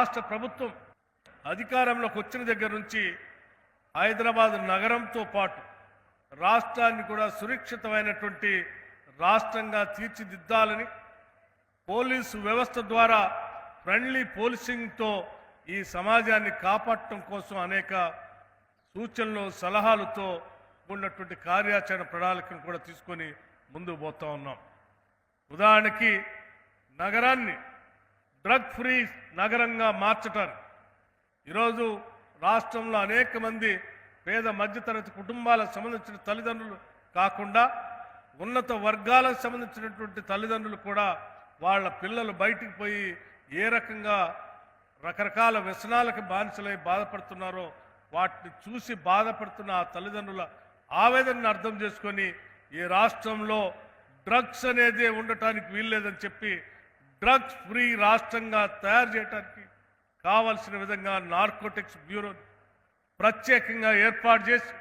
రాష్ట్ర ప్రభుత్వం అధికారంలోకి వచ్చిన దగ్గర నుంచి హైదరాబాద్ నగరంతో పాటు రాష్ట్రాన్ని కూడా సురక్షితమైనటువంటి రాష్ట్రంగా తీర్చిదిద్దాలని పోలీసు వ్యవస్థ ద్వారా ఫ్రెండ్లీ పోలీసింగ్తో ఈ సమాజాన్ని కాపాడటం కోసం అనేక సూచనలు సలహాలతో ఉన్నటువంటి కార్యాచరణ ప్రణాళికను కూడా తీసుకొని ముందుకు పోతా ఉన్నాం. ఉదాహరణకి నగరాన్ని డ్రగ్ ఫ్రీ నగరంగా మార్చటానికి ఈరోజు రాష్ట్రంలో అనేక మంది పేద మధ్యతరగతి కుటుంబాలకు సంబంధించిన తల్లిదండ్రులు కాకుండా ఉన్నత వర్గాలకు సంబంధించినటువంటి తల్లిదండ్రులు కూడా వాళ్ళ పిల్లలు బయటికి పోయి ఏ రకంగా రకరకాల వ్యసనాలకు బానిసలై బాధపడుతున్నారో వాటిని చూసి బాధపడుతున్న ఆ తల్లిదండ్రుల ఆవేదనను అర్థం చేసుకొని ఈ రాష్ట్రంలో డ్రగ్స్ అనేది ఉండటానికి వీల్లేదని చెప్పి డ్రగ్స్ ఫ్రీ రాష్ట్రంగా తయారు చేయడానికి కావలసిన విధంగా నార్కోటిక్స్ బ్యూరో ప్రత్యేకంగా ఏర్పాటు చేసి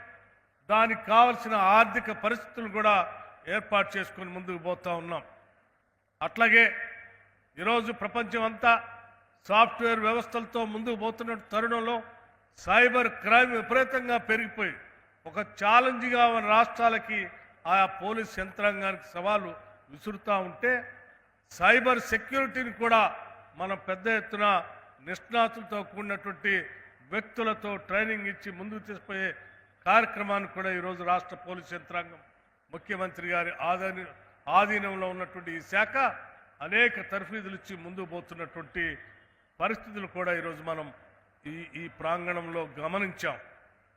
దానికి కావలసిన ఆర్థిక పరిస్థితులు కూడా ఏర్పాటు చేసుకొని ముందుకు పోతా ఉన్నాం. అట్లాగే ఈరోజు ప్రపంచం అంతా సాఫ్ట్వేర్ వ్యవస్థలతో ముందుకు పోతున్న తరుణంలో సైబర్ క్రైమ్ విపరీతంగా పెరిగిపోయి ఒక ఛాలెంజ్గా మన రాష్ట్రాలకి ఆయా పోలీస్ యంత్రాంగానికి సవాలు విసురుతూ ఉంటే సైబర్ సెక్యూరిటీని కూడా మనం పెద్ద ఎత్తున నిష్ణాతులతో కూడినటువంటి వ్యక్తులతో ట్రైనింగ్ ఇచ్చి ముందుకు తీసుకుపోయే కార్యక్రమాన్ని కూడా ఈరోజు రాష్ట్ర పోలీస్ యంత్రాంగం ముఖ్యమంత్రి గారి ఆధీన ఆధీనంలో ఉన్నటువంటి ఈ శాఖ అనేక తర్ఫీదులు ఇచ్చి ముందుకు పోతున్నటువంటి పరిస్థితులు కూడా ఈరోజు మనం ఈ ఈ ప్రాంగణంలో గమనించాం.